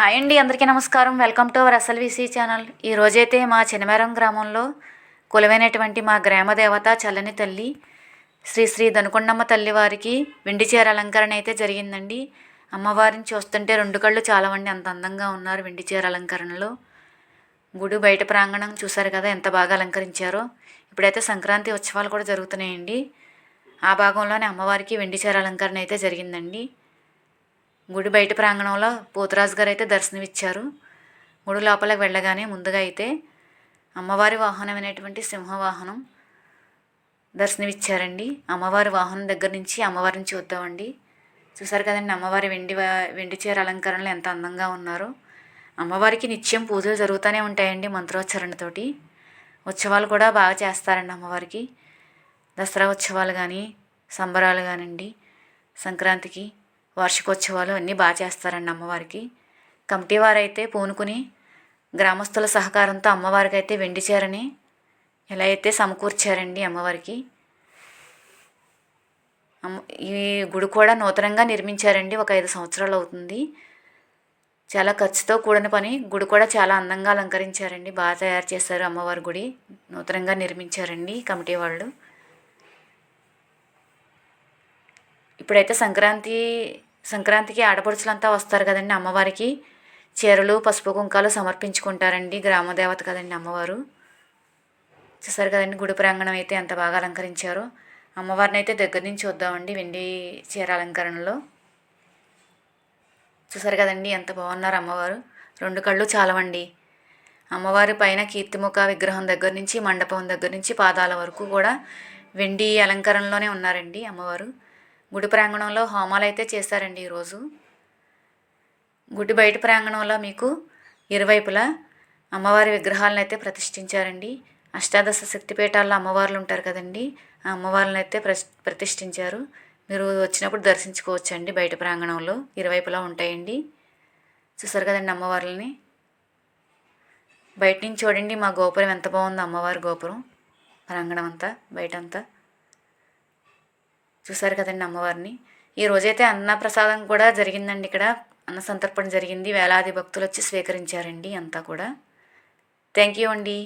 Hi అండి అందరికీ నమస్కారం. Welcome to our SLVC channel. ఈ రోజైతే మా చినమేరం గ్రామంలో కొలువైనటువంటి మా గ్రామ దేవత చల్లని తల్లి శ్రీ శ్రీ ధనుకొండమ్మ తల్లి వారికి వెండి చీర అలంకరణ అయితే జరిగిందండి. అమ్మవారిని చూస్తుంటే రెండు కళ్ళు చాలామంది అంత అందంగా ఉన్నారు వెండి చీర అలంకరణలో. గుడి బయట ప్రాంగణం చూశారు కదా ఎంత బాగా అలంకరించారో. ఇప్పుడైతే సంక్రాంతి ఉత్సవాలు కూడా జరుగుతున్నాయండి. ఆ భాగంలోనే అమ్మవారికి వెండి చీర అలంకరణ అయితే జరిగిందండి. గుడి బయట ప్రాంగణంలో పోతురాజు గారు అయితే దర్శనమిచ్చారు. గుడి లోపలికి వెళ్ళగానే ముందుగా అయితే అమ్మవారి వాహనం వాహనమైనటువంటి సింహవాహనం దర్శనమిచ్చారండి. అమ్మవారి వాహనం దగ్గర నుంచి అమ్మవారిని చూద్దామండి. చూసారు కదండి అమ్మవారి వెండి వెండి చీర అలంకరణలు ఎంత అందంగా ఉన్నారో. అమ్మవారికి నిత్యం పూజలు జరుగుతూనే ఉంటాయండి మంత్రోచ్చారణతోటి ఉత్సవాలు కూడా బాగా చేస్తారండి అమ్మవారికి. దసరా ఉత్సవాలు కానీ సంబరాలు కానివ్వండి సంక్రాంతికి వార్షికోత్సవాలు అన్నీ బాగా చేస్తారండి అమ్మవారికి. కమిటీ వారైతే పూనుకుని గ్రామస్తుల సహకారంతో అమ్మవారికి అయితే వెండి చీరని ఎలా అయితే సమకూర్చారండి అమ్మవారికి. అమ్మ ఈ గుడి కూడా నూతనంగా నిర్మించారండి ఒక ఐదు సంవత్సరాలు అవుతుంది. చాలా ఖర్చుతో కూడిన పని గుడి కూడా చాలా అందంగా అలంకరించారండి బాగా తయారు చేశారు అమ్మవారి గుడి. నూతనంగా నిర్మించారండి కమిటీ వాళ్ళు. ఇప్పుడైతే సంక్రాంతి సంక్రాంతికి ఆడపడుచులంతా వస్తారు కదండి అమ్మవారికి. చీరలు పసుపు కుంకాలు సమర్పించుకుంటారండి గ్రామ దేవత కదండి అమ్మవారు. చూసారు కదండి గుడి ప్రాంగణం అయితే ఎంత బాగా అలంకరించారో. అమ్మవారిని అయితే దగ్గర నుంచి చూద్దామండి వెండి చీర అలంకరణలో. చూసారు కదండి ఎంత బాగున్నారు అమ్మవారు. రెండు కళ్ళు చాలవండి. అమ్మవారి పైన కీర్తిముఖ విగ్రహం దగ్గర నుంచి మండపం దగ్గర నుంచి పాదాల వరకు కూడా వెండి అలంకరణలోనే ఉన్నారండి అమ్మవారు. గుడి ప్రాంగణంలో హోమాలు అయితే చేశారండి ఈరోజు. గుడి బయట ప్రాంగణంలో మీకు ఇరువైపులా అమ్మవారి విగ్రహాలను అయితే ప్రతిష్ఠించారండి. అష్టాదశ శక్తిపీఠాల్లో అమ్మవార్లు ఉంటారు కదండి ఆ అమ్మవార్లను అయితే ప్రతిష్ఠించారు. మీరు వచ్చినప్పుడు దర్శించుకోవచ్చండి బయట ప్రాంగణంలో ఇరువైపులా ఉంటాయండి. చూసారు కదండి అమ్మవార్లని? బయట నుంచి చూడండి మా గోపురం ఎంత బాగుందో అమ్మవారి గోపురం ప్రాంగణం అంతా బయటంతా చూసారు కదండి అమ్మవారిని. ఈ రోజైతే అన్నప్రసాదం కూడా జరిగిందండి ఇక్కడ. అన్న సంతర్పణ జరిగింది. వేలాది భక్తులు వచ్చి స్వీకరించారండి అంతా కూడా. థ్యాంక్ యూ అండి.